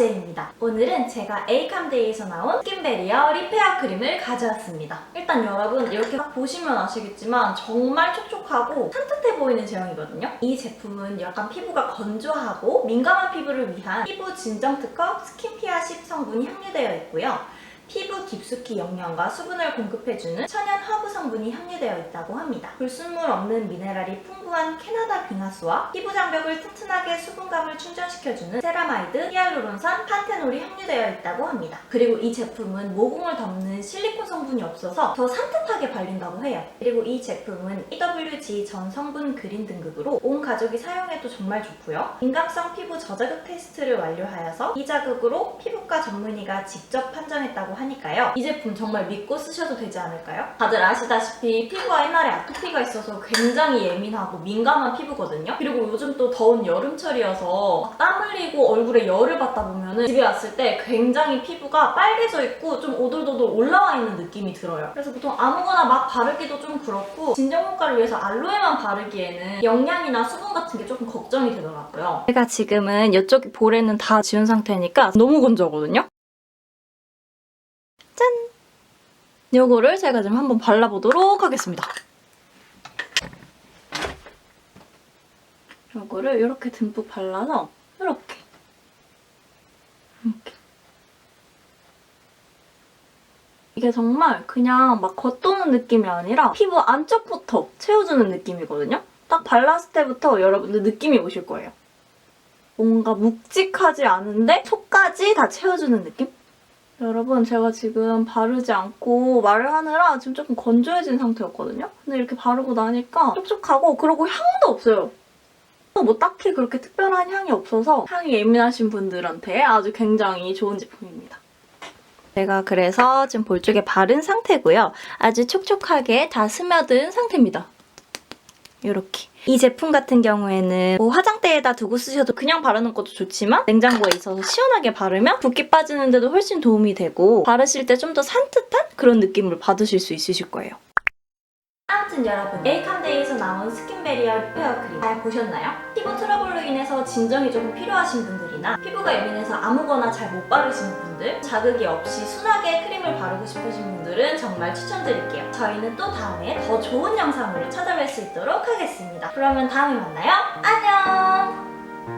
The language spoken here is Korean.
이재입니다. 오늘은 제가 에이캄데이에서 나온 스킨베리어 리페어 크림을 가져왔습니다. 일단 여러분 이렇게 딱 보시면 아시겠지만 정말 촉촉하고 산뜻해 보이는 제형이거든요. 이 제품은 약간 피부가 건조하고 민감한 피부를 위한 피부 진정 특허 스킨피아 10 성분이 함유되어 있고요. 피부 깊숙이 영양과 수분을 공급해주는 천연 허브 성분이 함유되어 있다고 합니다. 불순물 없는 미네랄이 풍부한 캐나다 빙하수와 피부 장벽을 튼튼하게 수분감을 충전시켜주는 세라마이드, 히알루론산, 판테놀이 함유 되어 있다고 합니다. 그리고 이 제품은 모공을 덮는 실리콘 성분이 없어서 더 산뜻하게 발린다고 해요. 그리고 이 제품은 EWG 전 성분 그린 등급으로 온 가족이 사용해도 정말 좋고요. 민감성 피부 저자극 테스트를 완료하여서 이 자극으로 피부과 전문의가 직접 판정했다고 하니까요. 이 제품 정말 믿고 쓰셔도 되지 않을까요? 다들 아시다시피 피부가 옛날에 아토피가 있어서 굉장히 예민하고 민감한 피부거든요. 그리고 요즘 또 더운 여름철이어서 막땀 흘리고 얼굴에 열을 받다 보면은 집에 왔을 때 굉장히 피부가 빨개져 있고 좀 오돌도돌 올라와 있는 느낌이 들어요. 그래서 보통 아무거나 막 바르기도 좀 그렇고 진정 효과를 위해서 알로에만 바르기에는 영양이나 수분 같은 게 조금 걱정이 되더라고요. 제가 지금은 이쪽 볼에는 다 지운 상태니까 너무 건조하거든요. 짠! 요거를 제가 지금 한번 발라보도록 하겠습니다. 요거를 이렇게 듬뿍 발라서 이렇게 이렇게 이게 정말 그냥 막 겉도는 느낌이 아니라 피부 안쪽부터 채워주는 느낌이거든요. 딱 발랐을 때부터 여러분들 느낌이 오실 거예요. 뭔가 묵직하지 않은데 속까지 다 채워주는 느낌? 여러분 제가 지금 바르지 않고 말을 하느라 지금 조금 건조해진 상태였거든요. 근데 이렇게 바르고 나니까 촉촉하고 그리고 향도 없어요. 뭐 딱히 그렇게 특별한 향이 없어서 향이 예민하신 분들한테 아주 굉장히 좋은 제품입니다. 제가 그래서 지금 볼 쪽에 바른 상태고요. 아주 촉촉하게 다 스며든 상태입니다. 이렇게. 이 제품 같은 경우에는 뭐 화장대에다 두고 쓰셔도 그냥 바르는 것도 좋지만 냉장고에 있어서 시원하게 바르면 붓기 빠지는데도 훨씬 도움이 되고 바르실 때 좀 더 산뜻한 그런 느낌을 받으실 수 있으실 거예요. 아무튼 여러분 에이캄데이에서 나온 스킨베리어 리페어 크림 잘 보셨나요? 피부 트러블로 인해서 진정이 조금 필요하신 분들이나 피부가 예민해서 아무거나 잘 못 바르시는 분들 자극이 없이 순하게 크림을 바르고 싶으신 분들은 정말 추천드릴게요. 저희는 또 다음에 더 좋은 영상으로 찾아뵐 수 있도록 하겠습니다. 그러면 다음에 만나요. 안녕